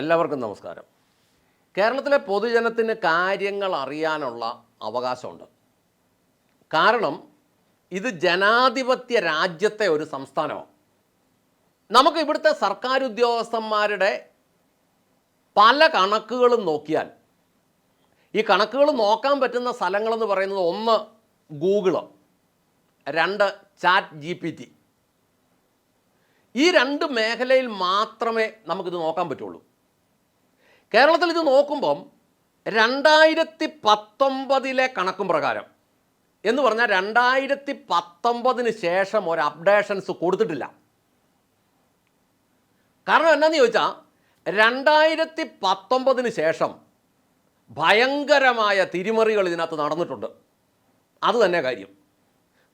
എല്ലാവർക്കും നമസ്കാരം. കേരളത്തിലെ പൊതുജനത്തിന് കാര്യങ്ങൾ അറിയാനുള്ള അവകാശമുണ്ട്. കാരണം ഇത് ജനാധിപത്യ രാജ്യത്തെ ഒരു സംസ്ഥാനമാണ്. നമുക്ക് ഇവിടുത്തെ സർക്കാർ ഉദ്യോഗസ്ഥന്മാരുടെ പല കണക്കുകളും നോക്കിയാൽ ഈ കണക്കുകൾ നോക്കാൻ പറ്റുന്ന സ്ഥലങ്ങളെന്ന് പറയുന്നത് ഒന്ന് ഗൂഗിൾ രണ്ട് ചാറ്റ് ജി പി ടി. ഈ രണ്ട് മേഖലയിൽ മാത്രമേ നമുക്കിത് നോക്കാൻ പറ്റുള്ളൂ. കേരളത്തിൽ ഇത് നോക്കുമ്പം രണ്ടായിരത്തി പത്തൊമ്പതിലെ കണക്കും പ്രകാരം എന്ന് പറഞ്ഞാൽ രണ്ടായിരത്തി പത്തൊമ്പതിന് ശേഷം ഒരു അപ്ഡേഷൻസ് കൊടുത്തിട്ടില്ല. കാരണം എന്നാന്ന് ചോദിച്ചാൽ രണ്ടായിരത്തി പത്തൊമ്പതിന് ശേഷം ഭയങ്കരമായ തിരിമറികൾ ഇതിനകത്ത് നടന്നിട്ടുണ്ട്. അത് തന്നെ കാര്യം.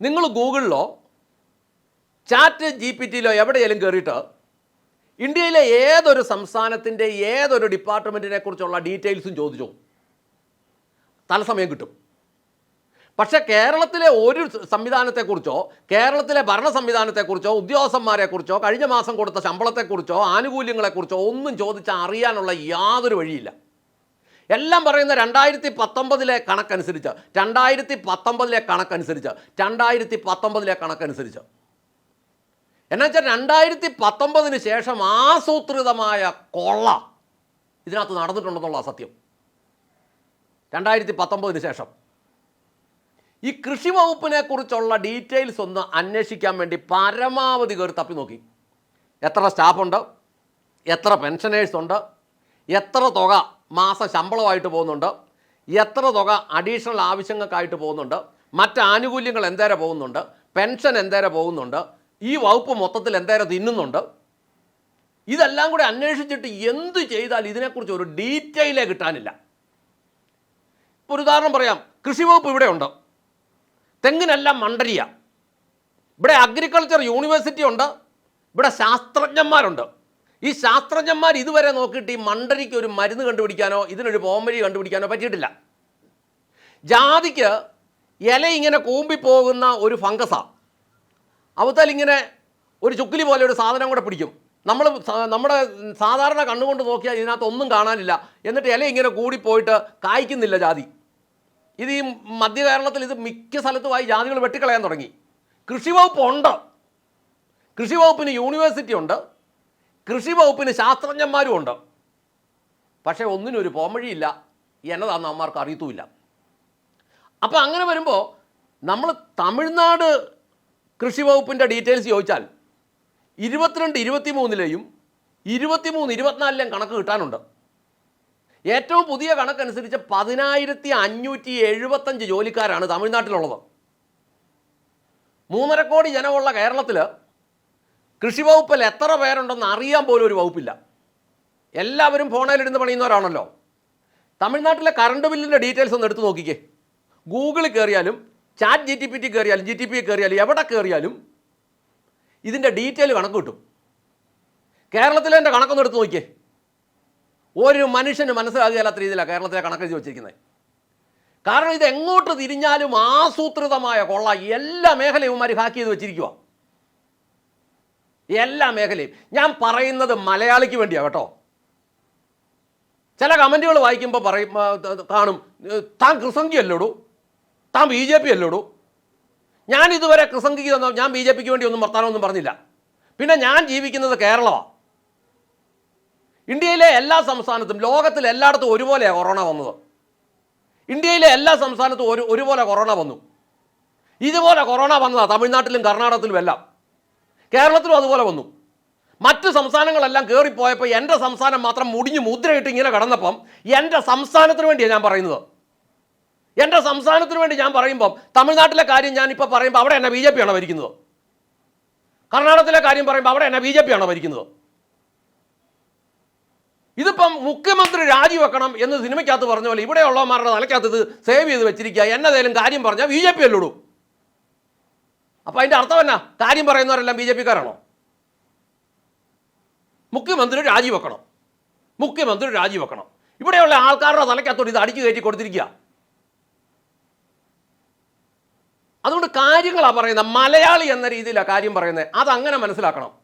നിങ്ങൾ ഗൂഗിളിലോ ചാറ്റ് ജി പി ടിയിലോ എവിടെയെങ്കിലും കയറിയിട്ട് ഇന്ത്യയിലെ ഏതൊരു സംസ്ഥാനത്തിന്റെ ഏതൊരു ഡിപ്പാർട്ട്മെന്റിനെ കുറിച്ചുള്ള ഡീറ്റെയിൽസും ചോദിച്ചു. തലസമയം കിട്ടും. പക്ഷെ കേരളത്തിലെ ഒരു സംവിധാനത്തെക്കുറിച്ചോ കേരളത്തിലെ ഭരണ സംവിധാനത്തെക്കുറിച്ചോ ഉദ്യോഗസ്ഥന്മാരെക്കുറിച്ചോ കഴിഞ്ഞ മാസം കൊടുത്ത ശമ്പളത്തെക്കുറിച്ചോ ആനുകൂല്യങ്ങളെക്കുറിച്ചോ ഒന്നും ചോദിച്ചാൽ അറിയാനുള്ള യാതൊരു വഴിയില്ല. എല്ലാം പറയുന്ന രണ്ടായിരത്തി പത്തൊമ്പതിലെ കണക്കനുസരിച്ച് രണ്ടായിരത്തി പത്തൊമ്പതിലെ കണക്കനുസരിച്ച് രണ്ടായിരത്തി പത്തൊമ്പതിലെ കണക്കനുസരിച്ച്. എന്നാ വെച്ചാൽ രണ്ടായിരത്തി പത്തൊമ്പതിന് ശേഷം ആസൂത്രിതമായ കൊള്ള ഇതിനകത്ത് നടന്നിട്ടുണ്ടെന്നുള്ള സത്യം. രണ്ടായിരത്തി പത്തൊമ്പതിന് ശേഷം. ഈ കൃഷി വകുപ്പിനെ കുറിച്ചുള്ള ഡീറ്റെയിൽസ് ഒന്ന് അന്വേഷിക്കാൻ വേണ്ടി പരമാവധി കയറി തപ്പി നോക്കി. എത്ര സ്റ്റാഫുണ്ട്? എത്ര പെൻഷനേഴ്സ് ഉണ്ട്? എത്ര തുക മാസ ശമ്പളമായിട്ട് പോകുന്നുണ്ട്? എത്ര തുക അഡീഷണൽ ആവശ്യങ്ങൾക്കായിട്ട് പോകുന്നുണ്ട്? മറ്റ് ആനുകൂല്യങ്ങൾ എന്തേരെ പോകുന്നുണ്ട്? പെൻഷൻ എന്തേരെ പോകുന്നുണ്ട്? ഈ വകുപ്പ് മൊത്തത്തിൽ എന്തായാലും തിന്നുന്നുണ്ട് ഇതെല്ലാം കൂടി അന്വേഷിച്ചിട്ട് എന്ത് ചെയ്താൽ ഇതിനെക്കുറിച്ച് ഒരു ഡീറ്റെയിലേ കിട്ടാനില്ല. ഇപ്പോൾ ഒരു ഉദാഹരണം പറയാം. കൃഷി വകുപ്പ് ഇവിടെ ഉണ്ട്. തെങ്ങിനെല്ലാം മണ്ടരിയ. ഇവിടെ അഗ്രികൾച്ചർ യൂണിവേഴ്സിറ്റി ഉണ്ട്. ഇവിടെ ശാസ്ത്രജ്ഞന്മാരുണ്ട്. ഈ ശാസ്ത്രജ്ഞന്മാർ ഇതുവരെ നോക്കിയിട്ട് ഈ മണ്ടരിക്ക് ഒരു മരുന്ന് കണ്ടുപിടിക്കാനോ ഇതിനൊരു പോംവഴി കണ്ടുപിടിക്കാനോ പറ്റിയിട്ടില്ല. ജാതിക്ക് ഇല ഇങ്ങനെ കൂമ്പിപ്പോകുന്ന ഒരു ഫംഗസാണ് അവത്താൽ ഇങ്ങനെ ഒരു ചുക്കിലി പോലെ ഒരു സാധനം കൂടെ പിടിക്കും. നമ്മൾ നമ്മുടെ സാധാരണ കണ്ണുകൊണ്ട് നോക്കിയാൽ ഇതിനകത്ത് ഒന്നും കാണാനില്ല. എന്നിട്ട് ഇല ഇങ്ങനെ കൂടിപ്പോയിട്ട് കായ്ക്കുന്നില്ല ജാതി. ഇത് ഈ മധ്യ കേരളത്തിൽ ഇത് മിക്ക സ്ഥലത്തുമായി ജാതികൾ വെട്ടിക്കളയാൻ തുടങ്ങി. കൃഷി വകുപ്പ് ഉണ്ട്. കൃഷി വകുപ്പിന് യൂണിവേഴ്സിറ്റി ഉണ്ട്. കൃഷി വകുപ്പിന് ശാസ്ത്രജ്ഞന്മാരും ഉണ്ട്. പക്ഷേ ഒന്നിനും ഒരു പോംവഴിയില്ല. എന്നതാണെന്ന് അമ്മമാർക്ക് അറിയത്തുമില്ല. അപ്പോൾ അങ്ങനെ വരുമ്പോൾ നമ്മൾ തമിഴ്നാട് കൃഷി വകുപ്പിന്റെ ഡീറ്റെയിൽസ് ചോദിച്ചാൽ ഇരുപത്തിരണ്ട് ഇരുപത്തി മൂന്നിലെയും ഇരുപത്തിമൂന്ന് ഇരുപത്തിനാലിലെയും കണക്ക് കിട്ടാനുണ്ട്. ഏറ്റവും പുതിയ കണക്കനുസരിച്ച് പതിനായിരത്തി അഞ്ഞൂറ്റി എഴുപത്തഞ്ച് ജോലിക്കാരാണ് തമിഴ്നാട്ടിലുള്ളത്. മൂന്നര കോടി ജനമുള്ള കേരളത്തിൽ കൃഷി വകുപ്പിൽ എത്ര പേരുണ്ടെന്ന് അറിയാൻ പോലും ഒരു വകുപ്പില്ല. എല്ലാവരും ഫോണിലിരുന്ന് പണിയുന്നവരാണല്ലോ. തമിഴ്നാട്ടിലെ കറണ്ട് ബില്ലിന്റെ ഡീറ്റെയിൽസ് ഒന്ന് എടുത്ത് നോക്കിക്കേ. ഗൂഗിളിൽ കയറിയാലും chat G T P T കയറിയാലും ജി ടി പി കയറിയാലും എവിടെ കയറിയാലും ഇതിന്റെ ഡീറ്റെയിൽ കണക്ക് കിട്ടും. കേരളത്തിലെ എന്റെ കണക്കൊന്ന് എടുത്ത് നോക്കിയേ. ഒരു മനുഷ്യന് മനസ്സിലാകാത്ത രീതിയിലാണ് കേരളത്തിലെ കണക്ക് എഴുതി വച്ചിരിക്കുന്നത്. കാരണം ഇത് എങ്ങോട്ട് തിരിഞ്ഞാലും ആസൂത്രിതമായ കൊള്ള എല്ലാ മേഖലയും മാറി ഹാക്ക് ചെയ്ത് വെച്ചിരിക്കുക എല്ലാ മേഖലയും. ഞാൻ പറയുന്നത് മലയാളിക്ക് വേണ്ടിയാണ് കേട്ടോ. ചില കമന്റുകൾ വായിക്കുമ്പോൾ പറയും കാണും. താൻ കൃസംഗി അല്ലോടൂ താൻ ബി ജെ പി അല്ലോടൂ ഞാൻ ഇതുവരെ കൃസംഗിക്ക് തന്നോ ഞാൻ ബി ജെ പിക്ക് വേണ്ടി ഒന്നും വർത്താനമൊന്നും പറഞ്ഞില്ല. പിന്നെ ഞാൻ ജീവിക്കുന്നത് കേരളമാണ് ഇന്ത്യയിലെ എല്ലാ സംസ്ഥാനത്തും ലോകത്തിൽ എല്ലായിടത്തും ഒരുപോലെയാണ് കൊറോണ വന്നത്. ഇന്ത്യയിലെ എല്ലാ സംസ്ഥാനത്തും ഒരു ഒരുപോലെ കൊറോണ വന്നു. ഇതുപോലെ കൊറോണ വന്നതാണ് തമിഴ്നാട്ടിലും കർണാടകത്തിലും എല്ലാം. കേരളത്തിലും അതുപോലെ വന്നു. മറ്റ് സംസ്ഥാനങ്ങളെല്ലാം കയറിപ്പോയപ്പോൾ എന്റെ സംസ്ഥാനം മാത്രം മുടിഞ്ഞ് മുദ്രയിട്ട് ഇങ്ങനെ കടന്നപ്പം എന്റെ സംസ്ഥാനത്തിന് വേണ്ടിയാണ് ഞാൻ പറയുന്നത്. എന്റെ സംസ്ഥാനത്തിന് വേണ്ടി ഞാൻ പറയുമ്പം തമിഴ്നാട്ടിലെ കാര്യം ഞാൻ ഇപ്പോൾ പറയുമ്പോൾ അവിടെ എന്നെ ബി ജെ പി ആണോ ഭരിക്കുന്നത്? കർണാടകത്തിലെ കാര്യം പറയുമ്പോൾ അവിടെ എന്നെ ബി ജെ പി ആണോ ഭരിക്കുന്നത്? ഇതിപ്പം മുഖ്യമന്ത്രി രാജിവെക്കണം എന്ന് സിനിമയ്ക്കകത്ത് പറഞ്ഞ പോലെ ഇവിടെയുള്ളവന്മാരുടെ നിലയ്ക്കകത്ത് ഇത് സേവ് ചെയ്ത് വെച്ചിരിക്കുക. എന്നതേലും കാര്യം പറഞ്ഞാൽ ബി ജെ പി അല്ലോടൂ അപ്പം അതിന്റെ അർത്ഥം എന്നാ? കാര്യം പറയുന്നവരെല്ലാം ബി ജെ പിക്കാരാണോ? മുഖ്യമന്ത്രി രാജിവെക്കണം. മുഖ്യമന്ത്രി രാജിവെക്കണം. ഇവിടെയുള്ള ആൾക്കാരുടെ തലയ്ക്കകത്തോട് ഇത് അടിച്ചു കയറ്റി കൊടുത്തിരിക്കുക. അതുകൊണ്ട് കാര്യങ്ങളാണ് പറയുന്നത്. മലയാളി എന്ന രീതിയിലാണ് കാര്യം പറയുന്നത്. അതങ്ങനെ മനസ്സിലാക്കണം.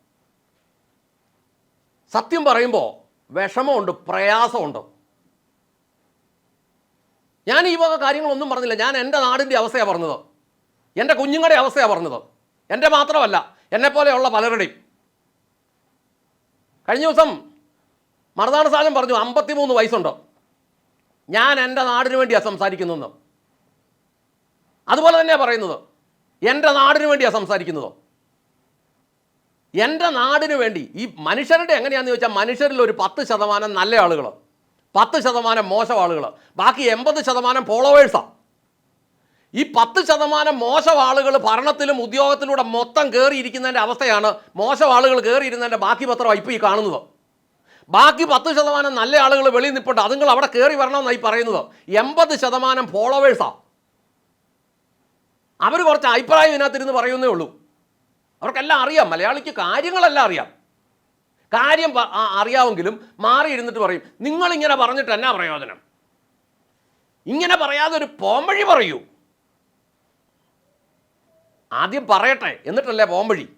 സത്യം പറയുമ്പോൾ വിഷമമുണ്ട് പ്രയാസമുണ്ട്. ഞാൻ ഈ വക കാര്യങ്ങളൊന്നും പറഞ്ഞില്ല. ഞാൻ എന്റെ നാടിന്റെ അവസ്ഥയാണ് പറഞ്ഞത്. എന്റെ കുഞ്ഞുങ്ങളുടെ അവസ്ഥയാണ് പറഞ്ഞത്. എന്റെ മാത്രമല്ല എന്നെപ്പോലെയുള്ള പലരുടെയും. കഴിഞ്ഞ ദിവസം മറുനാട് സാധനം പറഞ്ഞു അമ്പത്തിമൂന്ന് വയസ്സുണ്ട്. ഞാൻ എന്റെ നാടിന് വേണ്ടിയാണ് സംസാരിക്കുന്നതെന്ന്. അതുപോലെ തന്നെയാണ് പറയുന്നത്. എന്റെ നാടിന് വേണ്ടിയാണ് സംസാരിക്കുന്നത്. എന്റെ നാടിന് വേണ്ടി ഈ മനുഷ്യരുടെ എങ്ങനെയാണെന്ന് ചോദിച്ചാൽ മനുഷ്യരിൽ ഒരു പത്ത് ശതമാനം നല്ല ആളുകൾ പത്ത് ശതമാനം മോശം ആളുകൾ ബാക്കി എൺപത് ശതമാനം ഫോളോവേഴ്സാണ് ഈ പത്ത് ശതമാനം മോശം ആളുകൾ ഭരണത്തിലും ഉദ്യോഗത്തിലൂടെ മൊത്തം കയറിയിരിക്കുന്നതിന്റെ അവസ്ഥയാണ് മോശം ആളുകൾ കയറിയിരുന്നതിന്റെ ബാക്കി പത്രമാണ് ഇപ്പോൾ ഈ കാണുന്നത്. ബാക്കി പത്ത് ശതമാനം നല്ല ആളുകൾ വെളിയിൽ നിൽപ്പുണ്ട് അതുങ്ങൾ അവിടെ കയറി വരണമെന്നായി പറയുന്നത്. എൺപത് ശതമാനം ഫോളോവേഴ്സാണ് അവർ കുറച്ച് അഭിപ്രായം ഇതിനകത്തിരുന്ന് പറയുന്നേ ഉള്ളൂ. അവർക്കെല്ലാം അറിയാം. മലയാളിക്ക് കാര്യങ്ങളെല്ലാം അറിയാം. കാര്യം അറിയാമെങ്കിലും മാറി ഇരുന്നിട്ട് പറയും. നിങ്ങളിങ്ങനെ പറഞ്ഞിട്ട് എന്നാ പ്രയോജനം? ഇങ്ങനെ പറയാതെ ഒരു പോംവഴി പറയൂ. ആദ്യം പറയട്ടെ. എന്നിട്ടല്ലേ പോംവഴി?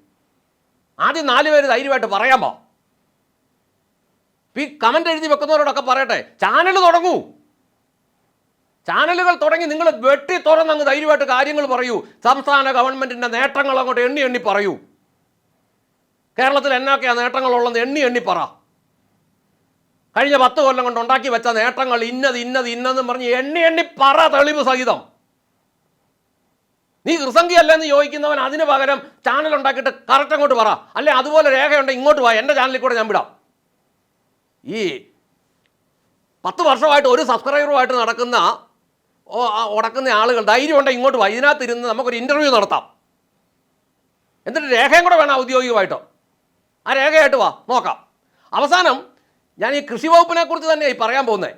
ആദ്യം നാല് പേര് ധൈര്യമായിട്ട് പറയാമോ? ഈ കമന്റ് എഴുതി വെക്കുന്നവരോടൊക്കെ പറയട്ടെ. ചാനൽ തുടങ്ങൂ. ചാനലുകൾ തുടങ്ങി നിങ്ങൾ വെട്ടി തുറന്നങ്ങ് ധൈര്യമായിട്ട് കാര്യങ്ങൾ പറയൂ. സംസ്ഥാന ഗവൺമെന്റിന്റെ നേട്ടങ്ങൾ അങ്ങോട്ട് എണ്ണി എണ്ണി പറയൂ. കേരളത്തിൽ എന്നൊക്കെയാണ് നേട്ടങ്ങളുള്ളത് എണ്ണി എണ്ണി പറ. കഴിഞ്ഞ പത്ത് കൊല്ലം കൊണ്ട് ഉണ്ടാക്കി വെച്ച നേട്ടങ്ങൾ ഇന്നത് ഇന്നത് ഇന്നതെന്ന് പറഞ്ഞ് എണ്ണി എണ്ണി പറ തെളിവ് സഹിതം. നീ കൃസംഖിയല്ലെന്ന് ചോദിക്കുന്നവൻ അതിന് പകരം ചാനൽ ഉണ്ടാക്കിയിട്ട് കറക്റ്റ് അങ്ങോട്ട് പറ. അല്ലെ അതുപോലെ രേഖയുണ്ട് ഇങ്ങോട്ട് വാ എന്റെ ചാനലിൽ കൂടെ ഞാൻ വിടാം. ഈ പത്ത് വർഷമായിട്ട് ഒരു സബ്സ്ക്രൈബറുമായിട്ട് നടക്കുന്ന ഉടക്കുന്ന ആളുകൾ ധൈര്യമുണ്ട് ഇങ്ങോട്ട് വാ. ഇതിനകത്ത് ഇരുന്ന് നമുക്കൊരു ഇന്റർവ്യൂ നടത്താം. എന്നിട്ട് രേഖയും കൂടെ വേണം ഔദ്യോഗികമായിട്ടോ. ആ രേഖയായിട്ട് വാ നോക്കാം. അവസാനം ഞാൻ ഈ കൃഷി വകുപ്പിനെ കുറിച്ച് തന്നെ ഈ പറയാൻ പോകുന്നത്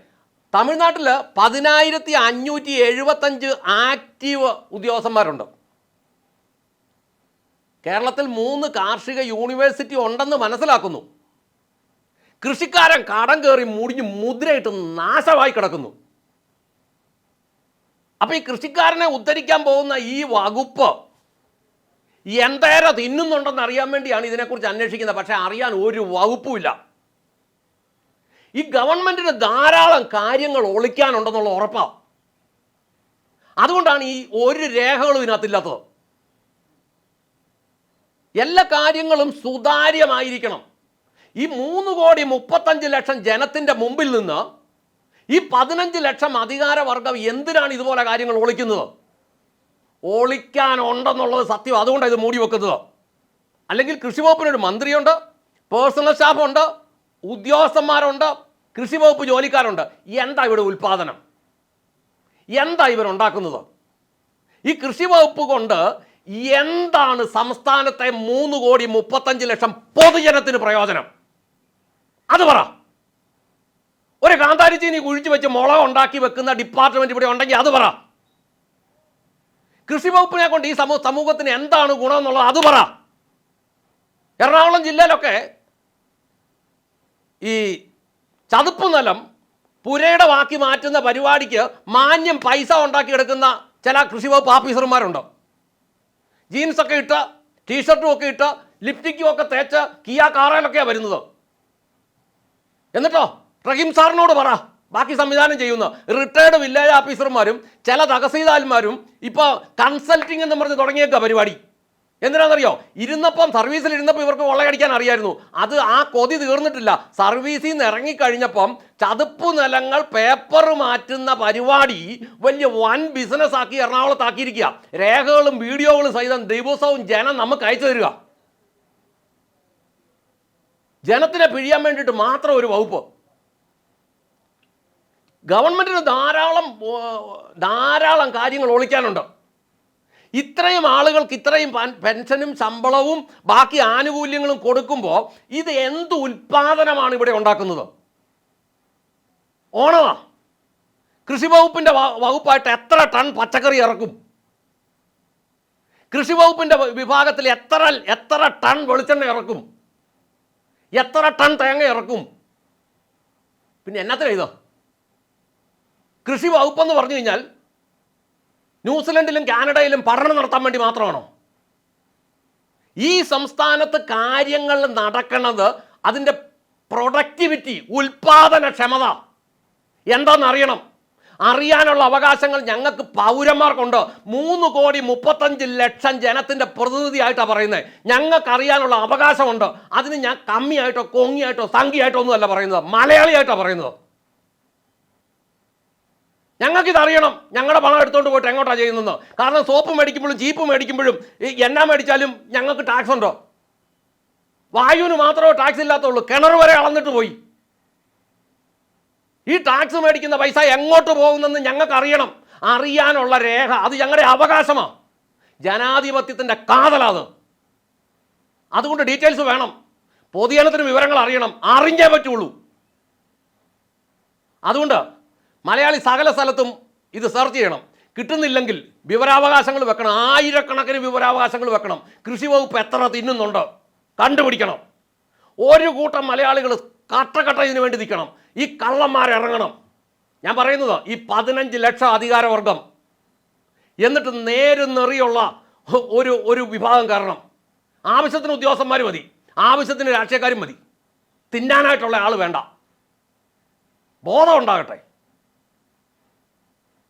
തമിഴ്നാട്ടിൽ പതിനായിരത്തി അഞ്ഞൂറ്റി എഴുപത്തഞ്ച് ആക്റ്റീവ് ഉദ്യോഗസ്ഥന്മാരുണ്ട്. കേരളത്തിൽ മൂന്ന് കാർഷിക യൂണിവേഴ്സിറ്റി ഉണ്ടെന്ന് മനസ്സിലാക്കുന്നു. കൃഷിക്കാരൻ കടം കയറി മുടിഞ്ഞ് മുദ്രയിട്ട് നാശമായി കിടക്കുന്നു. അപ്പൊ ഈ കൃഷിക്കാരനെ ഉദ്ധരിക്കാൻ പോകുന്ന ഈ വകുപ്പ് എന്തേരം തിന്നുന്നുണ്ടെന്ന് അറിയാൻ വേണ്ടിയാണ് ഇതിനെക്കുറിച്ച് അന്വേഷിക്കുന്നത്. പക്ഷെ അറിയാൻ ഒരു വകുപ്പുമില്ല ഈ ഗവൺമെന്റിന് ധാരാളം കാര്യങ്ങൾ ഒളിക്കാനുണ്ടെന്നുള്ള ഉറപ്പാണ് അതുകൊണ്ടാണ് ഈ ഒരു രേഖകളും ഇതിനകത്തില്ലാത്തത്. എല്ലാ കാര്യങ്ങളും സുതാര്യമായിരിക്കണം. ഈ മൂന്ന് കോടി മുപ്പത്തഞ്ച് ലക്ഷം ജനത്തിന്റെ മുമ്പിൽ നിന്ന് ഈ പതിനഞ്ച് ലക്ഷം അധികാരവർഗം എന്തിനാണ് ഇതുപോലെ കാര്യങ്ങൾ ഒളിക്കുന്നത്? ഒളിക്കാനുണ്ടെന്നുള്ളത് സത്യം. അതുകൊണ്ടാണ് ഇത് മൂടി വെക്കുന്നത്. അല്ലെങ്കിൽ കൃഷി വകുപ്പിനൊരു മന്ത്രിയുണ്ട് പേഴ്സണൽ സ്റ്റാഫുണ്ട് ഉദ്യോഗസ്ഥന്മാരുണ്ട് കൃഷി വകുപ്പ് ജോലിക്കാരുണ്ട്. എന്താ ഇവിടെ ഉൽപ്പാദനം? എന്താ ഇവരുണ്ടാക്കുന്നത് ഈ കൃഷി വകുപ്പ് കൊണ്ട് എന്താണ് സംസ്ഥാനത്തെ മൂന്ന് കോടി മുപ്പത്തഞ്ച് ലക്ഷം പൊതുജനത്തിന് പ്രയോജനം? അത് പറ. ഒരു കാന്താരിച്ചീനി കുഴിച്ചു വെച്ച് മുളക് ഉണ്ടാക്കി വെക്കുന്ന ഡിപ്പാർട്ട്മെന്റ് ഇവിടെ ഉണ്ടെങ്കിൽ അത് പറ. കൃഷി വകുപ്പിനെ കൊണ്ട് ഈ സമൂഹ സമൂഹത്തിന് എന്താണ് ഗുണം എന്നുള്ളത് അത് പറ. എറണാകുളം ജില്ലയിലൊക്കെ ഈ ചതുപ്പ് നിലം പുരയുടെ വാക്കി മാറ്റുന്ന പരിപാടിക്ക് മാന്യം പൈസ ഉണ്ടാക്കിയെടുക്കുന്ന ചില കൃഷി വകുപ്പ് ഓഫീസർമാരുണ്ട്. ജീൻസൊക്കെ ഇട്ട് ടീഷർട്ടും ഒക്കെ ഇട്ട് ലിപ്റ്റിക്കും ഒക്കെ തേച്ച് കിയ കാറയിലൊക്കെയാണ് വരുന്നത്. എന്നിട്ടോ? റഹീം സാറിനോട് പറ. ബാക്കി സംവിധാനം ചെയ്യുന്ന. റിട്ടയർഡ് വില്ലേജ് ഓഫീസർമാരും ചില തഹസീൽദാർമാരും ഇപ്പോൾ കൺസൾട്ടിംഗ് എന്ന് പറഞ്ഞ് തുടങ്ങിയേക്കുക പരിപാടി. എന്തിനാണെന്നറിയോ ഇരുന്നപ്പം സർവീസിൽ ഇരുന്നപ്പോൾ ഇവർക്ക് കൊള്ളയടിക്കാൻ അറിയായിരുന്നു. അത് ആ കൊതി തീർന്നിട്ടില്ല. സർവീസിൽ നിന്ന് ഇറങ്ങിക്കഴിഞ്ഞപ്പം ചതുപ്പ് നിലങ്ങൾ പേപ്പർ മാറ്റുന്ന പരിപാടി വലിയ വൻ ബിസിനസ് ആക്കി എറണാകുളത്ത് എറണാകുളത്താക്കിയിരിക്കുക രേഖകളും വീഡിയോകളും സഹിതം ദിവസവും ജനം നമുക്ക് അയച്ചു തരിക ജനത്തിനെ പിഴിയാൻ വേണ്ടിയിട്ട് മാത്രം ഒരു വകുപ്പ്. ഗവൺമെന്റിന് ധാരാളം ധാരാളം കാര്യങ്ങൾ ഒളിക്കാനുണ്ട്. ഇത്രയും ആളുകൾക്ക് ഇത്രയും പൻ- പെൻഷനും ശമ്പളവും ബാക്കി ആനുകൂല്യങ്ങളും കൊടുക്കുമ്പോൾ ഇത് എന്ത് ഉൽപാദനമാണ് ഇവിടെ ഉണ്ടാക്കുന്നത്? ഓണമാ. കൃഷി വകുപ്പിന്റെ വ- വകുപ്പായിട്ട് എത്ര ടൺ പച്ചക്കറി ഇറക്കും? കൃഷി വകുപ്പിന്റെ വിഭാഗത്തിൽ എത്ര എത്ര ടൺ വെളിച്ചെണ്ണ ഇറക്കും? എത്ര ടൺ തേങ്ങ ഇറക്കും? പിന്നെ എന്നാത്തിനാണ് ഇത് കൃഷി വകുപ്പെന്ന് പറഞ്ഞു കഴിഞ്ഞാൽ ന്യൂസിലൻഡിലും കാനഡയിലും പഠനം നടത്താൻ വേണ്ടി മാത്രമാണോ? ഈ സംസ്ഥാനത്ത് കാര്യങ്ങൾ നടക്കുന്നത് അതിന്റെ പ്രൊഡക്ടിവിറ്റി ഉൽപാദനക്ഷമത എന്താണെന്നറിയണം. അറിയാനുള്ള അവകാശങ്ങൾ ഞങ്ങൾക്ക് പൗരന്മാർക്കുണ്ട്. മൂന്ന് കോടി മുപ്പത്തഞ്ച് ലക്ഷം ജനത്തിന്റെ പ്രതിനിധിയായിട്ടാണ് പറയുന്നത്. ഞങ്ങൾക്ക് അറിയാനുള്ള അവകാശമുണ്ട്. അതിന് ഞാൻ കമ്മിയായിട്ടോ കൊങ്ങിയായിട്ടോ സംഖ്യയായിട്ടോ ഒന്നുമല്ല പറയുന്നത്. മലയാളിയായിട്ടാണ് പറയുന്നത്. ഞങ്ങൾക്കിത് അറിയണം ഞങ്ങളുടെ പണം എടുത്തുകൊണ്ട് പോയിട്ട് എങ്ങോട്ടാണ് ചെയ്യുന്നത് കാരണം സോപ്പ് മേടിക്കുമ്പോഴും ജീപ്പ് മേടിക്കുമ്പോഴും ഈ എണ്ണ മേടിച്ചാലും ഞങ്ങൾക്ക് ടാക്സ് ഉണ്ടോ? വായുവിന് മാത്രമേ ടാക്സ് ഇല്ലാത്തുള്ളൂ. കിണർ വരെ അളന്നിട്ട് പോയി. ഈ ടാക്സ് മേടിക്കുന്ന പൈസ എങ്ങോട്ട് പോകുന്നെന്ന് ഞങ്ങൾക്ക് അറിയണം അറിയാനുള്ള രേഖ. അത് ഞങ്ങളുടെ അവകാശമാണ് ജനാധിപത്യത്തിന്റെ കാതലാണ് അതുകൊണ്ട് ഡീറ്റെയിൽസ് വേണം. പൊതുജനത്തിന് വിവരങ്ങൾ അറിയണം. അറിഞ്ഞേ പറ്റുള്ളൂ. അതുകൊണ്ട് മലയാളി സകല സ്ഥലത്തും ഇത് സെർച്ച് ചെയ്യണം. കിട്ടുന്നില്ലെങ്കിൽ വിവരാവകാശങ്ങൾ വെക്കണം. ആയിരക്കണക്കിന് വിവരാവകാശങ്ങൾ വെക്കണം. കൃഷി വകുപ്പ് എത്ര തിന്നുന്നുണ്ട് കണ്ടുപിടിക്കണം. ഒരു കൂട്ടം മലയാളികൾ കട്ടക്കട്ട ഇതിനു വേണ്ടി നിൽക്കണം. ഈ കള്ളന്മാരിറങ്ങണം ഞാൻ പറയുന്നത് ഈ പതിനഞ്ച് ലക്ഷം അധികാരവർഗം. എന്നിട്ട് നേര് നെറിയുള്ള ഒരു ഒരു വിഭാഗം കാരണം. ആവശ്യത്തിന് ഉദ്യോഗസ്ഥന്മാർ മതി. ആവശ്യത്തിന് രാഷ്ട്രീയക്കാരും മതി. തിന്നാനായിട്ടുള്ള ആൾ വേണ്ട. ബോധം ഉണ്ടാകട്ടെ.